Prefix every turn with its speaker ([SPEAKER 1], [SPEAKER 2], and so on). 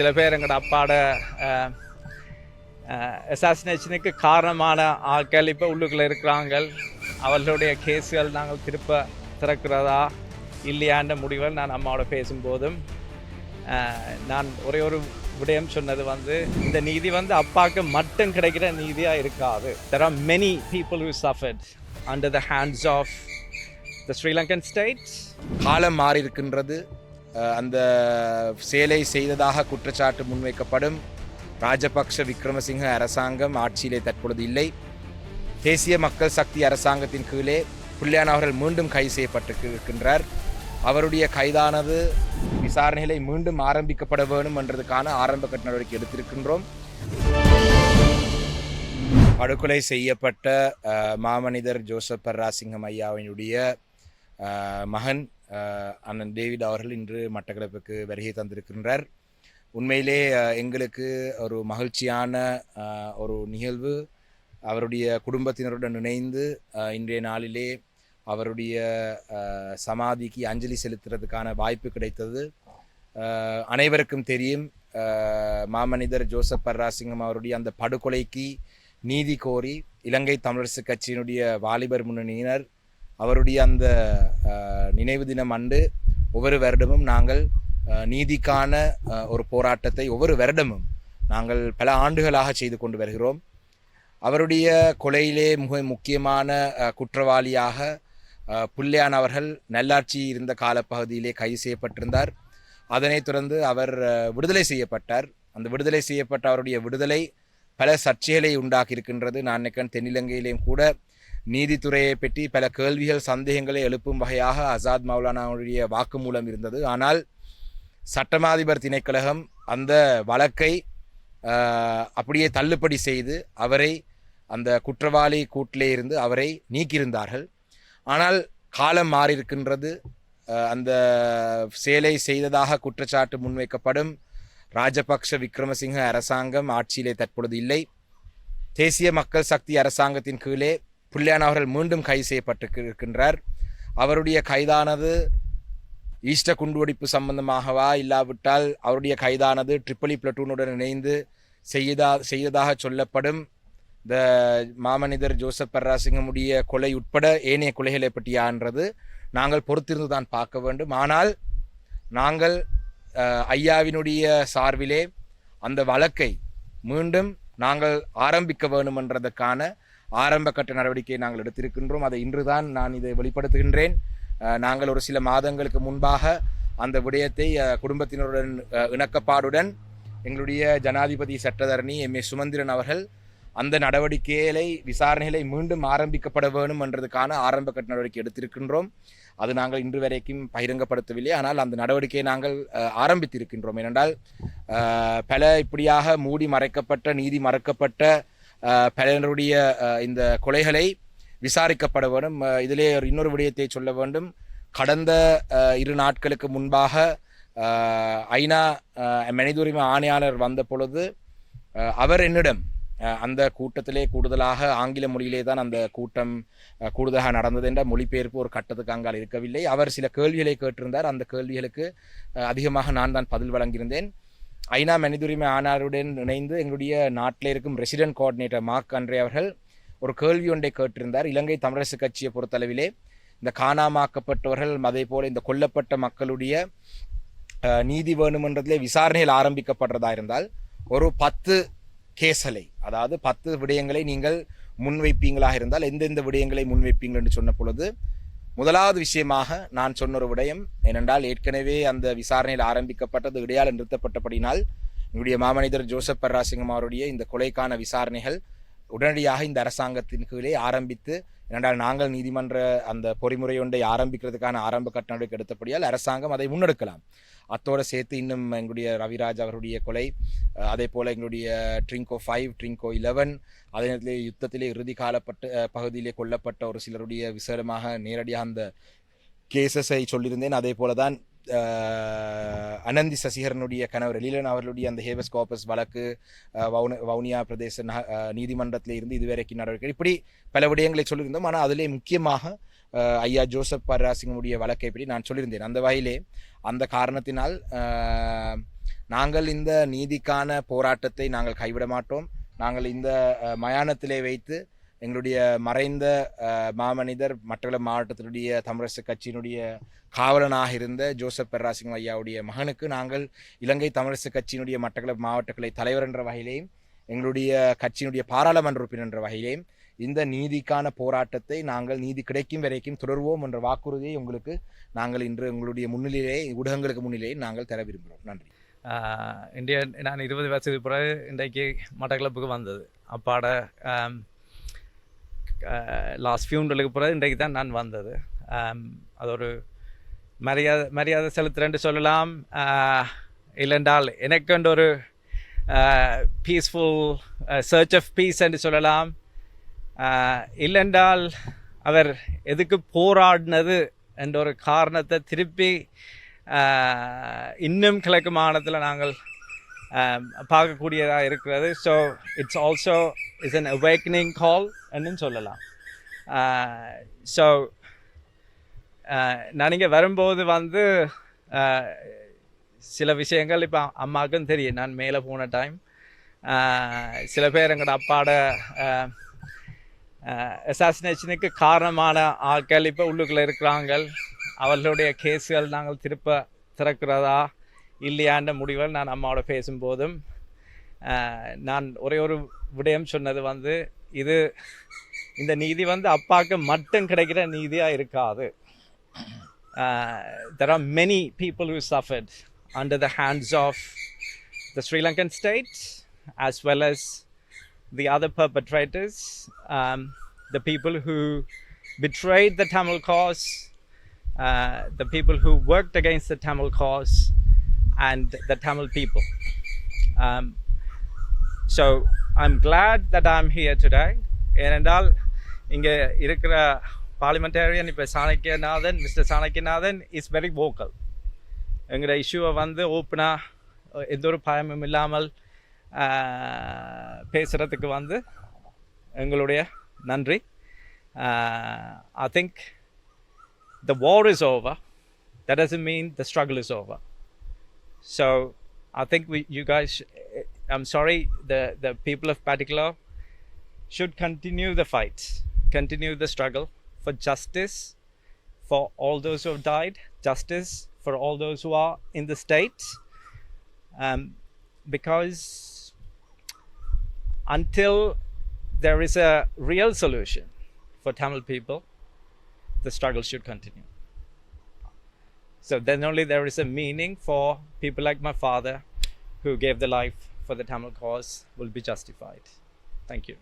[SPEAKER 1] சில பேர் எங்களோட அப்பாட எசாசினேஷனுக்கு காரணமான ஆட்கள் இப்போ உள்ளுக்குள்ளே இருக்கிறாங்க அவர்களுடைய கேஸுகள் நாங்கள் திருப்ப திறக்கிறதா இல்லையான்ற முடிவுகள் நான் அம்மாவோட பேசும்போதும் நான் ஒரே ஒரு விடயம் சொன்னது வந்து இந்த நீதி வந்து அப்பாவுக்கு மட்டும் கிடைக்கிற நீதியாக இருக்காது
[SPEAKER 2] there are many people who suffered under the hands of the Sri Lankan state
[SPEAKER 3] காலம் மாறி இருக்கின்றது அந்த சேலை செய்ததாக குற்றச்சாட்டு முன்வைக்கப்படும் ராஜபக்ஷ விக்ரமசிங்க அரசாங்கம் ஆட்சியிலே தற்பொழுது இல்லை தேசிய மக்கள் சக்தி அரசாங்கத்தின் கீழே புல்லியான் அவர்கள் மீண்டும் கைது செய்யப்பட்டிருக்கின்றார் அவருடைய கைதானது விசாரணைகளை மீண்டும் ஆரம்பிக்கப்பட வேண்டும் என்றதுக்கான ஆரம்ப கட்ட நடவடிக்கை எடுத்திருக்கின்றோம் படுகொலை செய்யப்பட்ட மாமனிதர் ஜோசப் பர்ராசிங்கம் ஐயாவினுடைய மகன் அண்ணன் டேவிட் அவர்கள் இன்று மட்டக்களப்புக்கு வருகை தந்திருக்கின்றார் உண்மையிலே எங்களுக்கு ஒரு மகிழ்ச்சியான ஒரு நிகழ்வு அவருடைய குடும்பத்தினருடன் இணைந்து இன்றைய நாளிலே அவருடைய சமாதிக்கு அஞ்சலி செலுத்துறதுக்கான வாய்ப்பு கிடைத்தது அனைவருக்கும் தெரியும் மாமனிதர் ஜோசப் பர்ராசிங்கம் அவருடைய அந்த படுகொலைக்கு நீதி கோரி இலங்கை தமிழரசு கட்சியினுடைய வாலிபர் முன்னணியினர் அவருடைய அந்த நினைவு தினம் அன்று ஒவ்வொரு வருடமும் நாங்கள் நீதிக்கான ஒரு போராட்டத்தை ஒவ்வொரு வருடமும் நாங்கள் பல ஆண்டுகளாக செய்து கொண்டு வருகிறோம் அவருடைய கொலையிலே மிக முக்கியமான குற்றவாளியாக புல்லியான் அவர்கள் நல்லாட்சி இருந்த காலப்பகுதியிலே கைது செய்யப்பட்டிருந்தார் அதனைத் தொடர்ந்து அவர் விடுதலை செய்யப்பட்டார் அந்த விடுதலை செய்யப்பட்ட அவருடைய விடுதலை பல சர்ச்சைகளை உண்டாக்கியிருக்கின்றது நான் நினைக்கிறேன் தென்னிலங்கையிலேயும் கூட நீதித்துறையை பற்றி பல கேள்விகள் சந்தேகங்களை எழுப்பும் வகையாக அசாத் மௌலானாவுடைய வாக்குமூலம் இருந்தது ஆனால் சட்டமாதிபர் திணைக்கழகம் அந்த வழக்கை அப்படியே தள்ளுபடி செய்து அவரை அந்த குற்றவாளி கூட்டிலே இருந்து அவரை நீக்கியிருந்தார்கள் ஆனால் காலம் மாறியிருக்கின்றது அந்த சேலை செய்ததாக குற்றச்சாட்டு முன்வைக்கப்படும் ராஜபக்ஷ விக்ரமசிங்க அரசாங்கம் ஆட்சியிலே தற்பொழுது இல்லை தேசிய மக்கள் சக்தி அரசாங்கத்தின் கீழே புல்லியான் அவர்கள் மீண்டும் கைது செய்யப்பட்டு இருக்கின்றார் அவருடைய கைதானது ஈஸ்ட குண்டுவெடிப்பு சம்பந்தமாகவா இல்லாவிட்டால் அவருடைய கைதானது ட்ரிப்பிளி பிளட்டூனுடன் இணைந்து செய்யதா செய்ததாக சொல்லப்படும் இந்த மாமனிதர் ஜோசப் பர்ராசிங்கமுடைய கொலை உட்பட ஏனைய கொலைகளை பற்றியான்றது நாங்கள் பொறுத்திருந்து தான் பார்க்க வேண்டும் ஆனால் நாங்கள் ஐயாவினுடைய சார்பிலே அந்த வழக்கை மீண்டும் நாங்கள் ஆரம்பிக்க வேணுமென்றதுக்கான ஆரம்ப கட்ட நடவடிக்கையை நாங்கள் எடுத்திருக்கின்றோம் அதை இன்றுதான் நான் இதை வெளிப்படுத்துகின்றேன் நாங்கள் ஒரு சில மாதங்களுக்கு முன்பாக அந்த விடயத்தை குடும்பத்தினருடன் இணக்கப்பாடுடன் எங்களுடைய ஜனாதிபதி சட்டத்தரணி எம் ஏ சுமந்திரன் அவர்கள் அந்த நடவடிக்கைகளை விசாரணைகளை மீண்டும் ஆரம்பிக்கப்பட வேணும் என்றதுக்கான ஆரம்ப கட்ட நடவடிக்கை எடுத்திருக்கின்றோம் அது நாங்கள் இன்று வரைக்கும் பகிரங்கப்படுத்தவில்லை ஆனால் அந்த நடவடிக்கையை நாங்கள் ஆரம்பித்திருக்கின்றோம் ஏனென்றால் பல இப்படியாக மூடி மறைக்கப்பட்ட நீதி மறக்கப்பட்ட பலருடைய இந்த கொலைகளை விசாரிக்கப்பட வேண்டும் இதிலே ஒரு இன்னொரு விடயத்தை சொல்ல வேண்டும் கடந்த இரு நாட்களுக்கு முன்பாக ஐநா உரிமை ஆணையாளர் வந்த பொழுது அவர் என்னிடம் அந்த கூட்டத்திலே கூடுதலாக ஆங்கில மொழியிலே தான் அந்த கூட்டம் கூடுதலாக நடந்தது என்ற மொழிபெயர்ப்பு ஒரு கட்டத்துக்கு அங்கால் இருக்கவில்லை அவர் சில கேள்விகளை கேட்டிருந்தார் அந்த கேள்விகளுக்கு அதிகமாக நான் தான் பதில் வழங்கியிருந்தேன் ஐநா மனிதுரிமை ஆனாருடன் இணைந்து எங்களுடைய நாட்டில் இருக்கும் ரெசிடென்ட் கோஆர்டினேட்டர் மார்க் அன்றே அவர்கள் ஒரு கேள்வி ஒன்றை கேட்டிருந்தார் இலங்கை தமிழரசு கட்சியை பொறுத்தளவிலே இந்த காணாமாக்கப்பட்டவர்கள் அதே போல் இந்த கொல்லப்பட்ட மக்களுடைய நீதி வேணுமன்றத்திலே விசாரணையில் ஆரம்பிக்கப்படுறதா இருந்தால் ஒரு பத்து கேசலை அதாவது பத்து விடயங்களை நீங்கள் முன்வைப்பீங்களாக இருந்தால் எந்தெந்த விடயங்களை என்று சொன்ன பொழுது முதலாவது விஷயமாக நான் சொன்ன ஒரு விடயம் ஏனென்றால் ஏற்கனவே அந்த விசாரணையில் ஆரம்பிக்கப்பட்டது இடையால் நிறுத்தப்பட்டபடினால் என்னுடைய மாமனிதர் ஜோசப் பர்ராசிங்கம் அவருடைய இந்த கொலைக்கான விசாரணைகள் உடனடியாக இந்த அரசாங்கத்தின் கீழே ஆரம்பித்து ஏனென்றால் நாங்கள் நீதிமன்ற அந்த பொறிமுறை ஒன்றை ஆரம்பிக்கிறதுக்கான ஆரம்ப கட்ட நடவடிக்கை எடுத்தபடியால் அரசாங்கம் அதை முன்னெடுக்கலாம் அத்தோடு சேர்த்து இன்னும் எங்களுடைய ரவிராஜ் அவருடைய கொலை அதே போல் எங்களுடைய ட்ரிங்கோ ஃபைவ் ட்ரிங்கோ இலவன் அதே நேரத்தில் யுத்தத்திலே இறுதி காலப்பட்ட பகுதியிலே கொல்லப்பட்ட ஒரு சிலருடைய விசேடமாக நேரடியாக அந்த கேசஸை சொல்லியிருந்தேன் அதே போல தான் அனந்தி சசிகரனுடைய கணவர் லீலன் அவர்களுடைய அந்த ஹேபஸ் கோபஸ் வழக்கு வவுன வவுனியா பிரதேச நீதிமன்றத்தில் இருந்து இதுவரைக்கும் நடவடிக்கை இப்படி பல விடயங்களை சொல்லியிருந்தோம் ஆனால் அதிலே முக்கியமாக ஐயா ஜோசப் பர்ராசிங்கனுடைய வழக்கை பற்றி நான் சொல்லியிருந்தேன் அந்த வகையிலே அந்த காரணத்தினால் நாங்கள் இந்த நீதிக்கான போராட்டத்தை நாங்கள் கைவிட மாட்டோம் நாங்கள் இந்த மயானத்திலே வைத்து எங்களுடைய மறைந்த மாமனிதர் மட்டக்களப்பு மாவட்டத்தினுடைய தமிழரசு கட்சியினுடைய காவலனாக இருந்த ஜோசப் பெர்ராசிங் ஐயாவுடைய மகனுக்கு நாங்கள் இலங்கை தமிழரசு கட்சியினுடைய மட்டக்களப்பு மாவட்டங்களை தலைவர் என்ற வகையிலேயும் எங்களுடைய கட்சியினுடைய பாராளுமன்ற உறுப்பினர் என்ற வகையிலேயும் இந்த நீதிக்கான போராட்டத்தை நாங்கள் நீதி கிடைக்கும் வரைக்கும் தொடர்வோம் என்ற வாக்குறுதியை உங்களுக்கு நாங்கள் இன்று உங்களுடைய முன்னிலையிலே ஊடகங்களுக்கு முன்னிலையை நாங்கள் தர விரும்புகிறோம் நன்றி
[SPEAKER 1] இன்றைய நான் இருபது வருஷத்துக்கு பிறகு இன்றைக்கு மட்டக்களப்புக்கு வந்தது அப்பாட லாஸ்ட் ஃபியூண்டலுக்கு போகிறது இன்றைக்கு தான் நான் வந்தது அது ஒரு மரியாதை மரியாதை செலுத்துறேன்னு சொல்லலாம் எனக்கு எனக்குன்ற ஒரு பீஸ்ஃபுல் சர்ச் ஆஃப் பீஸ் என்று சொல்லலாம் இல்லைன்றால் அவர் எதுக்கு போராடினது என்ற ஒரு காரணத்தை திருப்பி இன்னும் கிழக்கு மாநிலத்தில் நாங்கள் பார்க்கக்கூடியதாக இருக்கிறது so it's also it's an awakening call என்னன்னு சொல்லலாம் ஸோ நான் இங்கே வரும்போது வந்து சில விஷயங்கள் இப்போ அம்மாவுக்கும் தெரியும் நான் மேலே போன டைம் சில பேர் எங்களோட அப்பாட அசாசினேஷனுக்கு காரணமான ஆட்கள் இப்போ உள்ளுக்குள்ளே இருக்கிறாங்க அவர்களுடைய கேஸுகள் நாங்கள் திருப்ப திறக்கிறதா இல்லையான்ற முடிவுகள் நான் அம்மாவோட பேசும்போதும் நான் ஒரே ஒரு விடயம் சொன்னது வந்து இது இந்த நீதி வந்து அப்பாவுக்கு மட்டும் கிடைக்கிற நீதியாக இருக்காது
[SPEAKER 2] there are many people who suffered under the hands of the Sri Lankan state as well as the other perpetrators, um, the people who betrayed the Tamil cause, uh, the people who worked against the Tamil cause, and the Tamil people. Um, so I am glad that I am here today ஏனென்றால் இங்கே இருக்கிற parliamentarian இப்போ Chanakyanathan mister Chanakyanathan is very vocal எங்களோட இஷ்யூவை வந்து ஓப்பனாக எந்த ஒரு பயமும் இல்லாமல் பேசுகிறதுக்கு வந்து எங்களுடைய நன்றி I think the war is over that doesn't mean the struggle is over so I think we you guys I'm sorry, the, the people of Patikla should continue the fight, continue the struggle for justice for all those who have died, justice for all those who are in the state. Um, because until there is a real solution for Tamil people, the struggle should continue. So then only there is a meaning for people like my father who gave the life for the Tamil cause will be justified. Thank you.